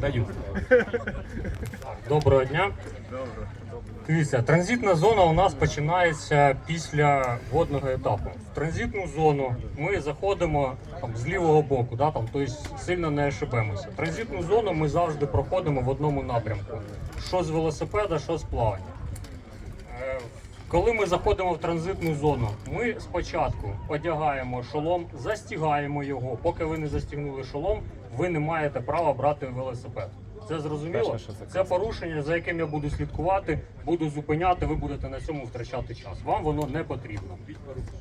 Даю. Доброго дня. Дивіться, транзитна зона у нас починається після водного етапу. В транзитну зону ми заходимо там, з лівого боку, да, там, тобто сильно не ошибемося. Транзитну зону ми завжди проходимо в одному напрямку: що з велосипеда, що з плавання. Коли ми заходимо в транзитну зону, ми спочатку одягаємо шолом, застігаємо його. Поки ви не застігнули шолом, ви не маєте права брати велосипед. Це зрозуміло? Це порушення, за яким я буду слідкувати, буду зупиняти. Ви будете на цьому втрачати час. Вам воно не потрібно.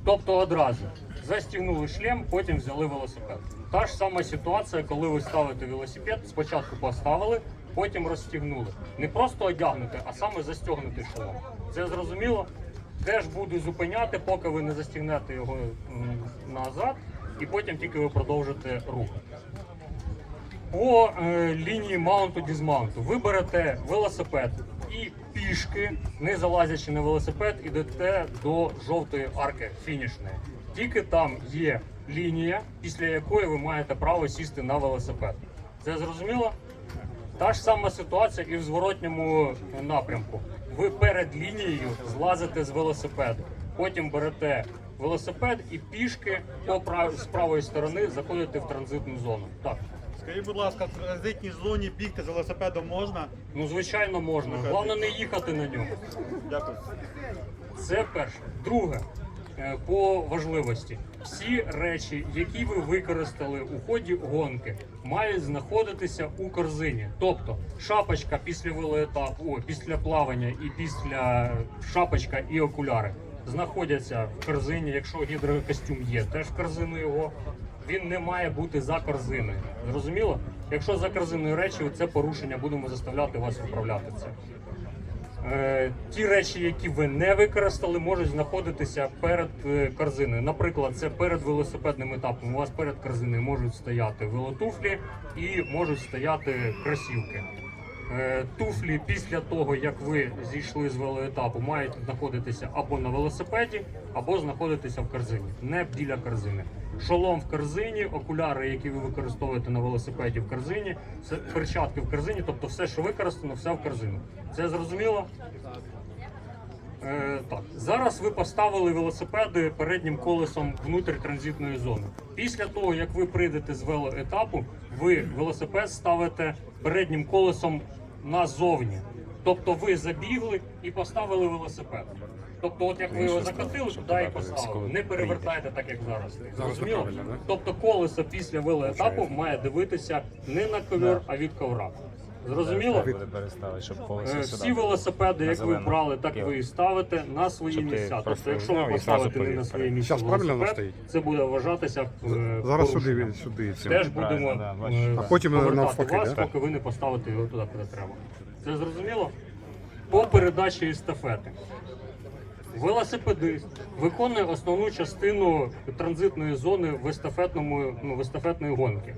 Тобто одразу застігнули шлем, потім взяли велосипед. Та ж сама ситуація, коли ви ставите велосипед, спочатку поставили, потім розстігнули. Не просто одягнути, а саме застягнути шолом. Це зрозуміло? Теж буду зупиняти, поки ви не застігнете його назад, і потім тільки ви продовжите рух. По е, лінії маунту дізмаунту ви берете велосипед і пішки, не залазячи на велосипед, ідете до жовтої арки фінішної. Тільки там є лінія, після якої ви маєте право сісти на велосипед. Це зрозуміло? Та ж сама ситуація і в зворотньому напрямку. Ви перед лінією злазите з велосипеду, потім берете велосипед і пішки по прав... з правої сторони заходите в транзитну зону. Так. Скажіть, будь ласка, в транзитній зоні бігти з велосипедом можна? Ну, звичайно, можна. Головне не їхати на ньому. Дякую. Це перше. Друге, е, по важливості. Всі речі, які ви використали у ході гонки, мають знаходитися у корзині. Тобто шапочка після велоетапу, о, після плавання і після шапочка і окуляри знаходяться в корзині. Якщо гідрокостюм є, теж в корзину його. Він не має бути за корзиною. Зрозуміло? Якщо за корзиною речі, це порушення будемо заставляти вас виправляти це. Е, ті речі, які ви не використали, можуть знаходитися перед е, корзиною. Наприклад, це перед велосипедним етапом. У вас перед корзиною можуть стояти велотуфлі і можуть стояти кросівки. Е, Туфлі після того, як ви зійшли з велоетапу, мають знаходитися або на велосипеді, або знаходитися в корзині, не біля корзини. Шолом в корзині, окуляри, які ви використовуєте на велосипеді в корзині, перчатки в корзині, тобто все, що використано, все в корзину. Це зрозуміло? Е, так, зараз ви поставили велосипеди переднім колесом внутрі транзитної зони. Після того, як ви прийдете з велоетапу, ви велосипед ставите переднім колесом назовні. Тобто ви забігли і поставили велосипед. Тобто, от як ви його закатили, туди і поставили. Не перевертайте так, як зараз. Зрозуміло? Тобто колесо після велоетапу має дивитися не на ковер, а від ковра. Зрозуміло? Е, Всі велосипеди, як ви брали, так ви і ставите на свої місця. Тобто, якщо ви поставите не на своє місце Щас правильно воно велосипед, стоїть? це буде вважатися е, Зараз порушенням. сюди, сюди цим. Теж Правильно, будемо е. А потім повертати навпаки, вас, да? поки ви не поставите його туди, куди треба. Це зрозуміло? По передачі естафети. Велосипедист виконує основну частину транзитної зони в естафетному ну, в естафетної гонки.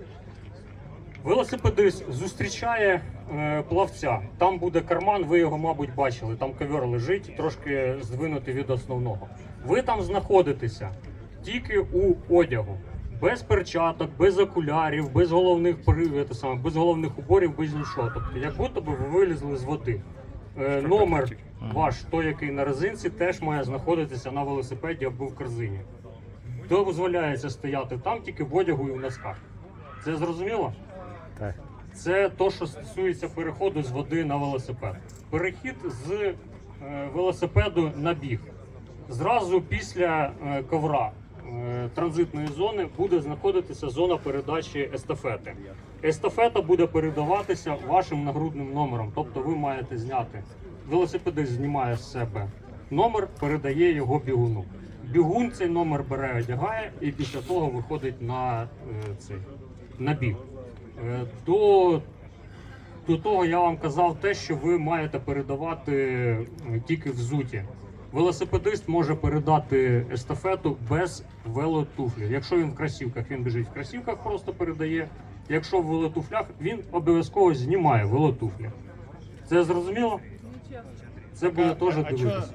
Велосипедист зустрічає е, плавця. Там буде карман, ви його, мабуть, бачили. Там ковер лежить, трошки здвинутий від основного. Ви там знаходитеся тільки у одягу, без перчаток, без окулярів, без головних саме, без головних уборів, без нічого. Тобто, як будто би ви вилізли з води. Е, номер ваш, той, який на резинці, теж має знаходитися на велосипеді або в корзині. Дозволяється стояти там тільки в одягу і в носках. Це зрозуміло? Так. Це то, що стосується переходу з води на велосипед. Перехід з е, велосипеду на біг. Зразу після е, ковра транзитної зони буде знаходитися зона передачі естафети. Естафета буде передаватися вашим нагрудним номером. Тобто ви маєте зняти. Велосипедист знімає з себе номер, передає його бігуну. Бігун цей номер бере, одягає і після того виходить на е, цей на біг. Е, До, до того я вам казав те, що ви маєте передавати е, тільки взуті. Велосипедист може передати естафету без велотуфлів. Якщо він в красівках, він біжить в красівках, просто передає. Якщо в велотуфлях, він обов'язково знімає велотуфлі. Це зрозуміло? Це буде теж дивитися.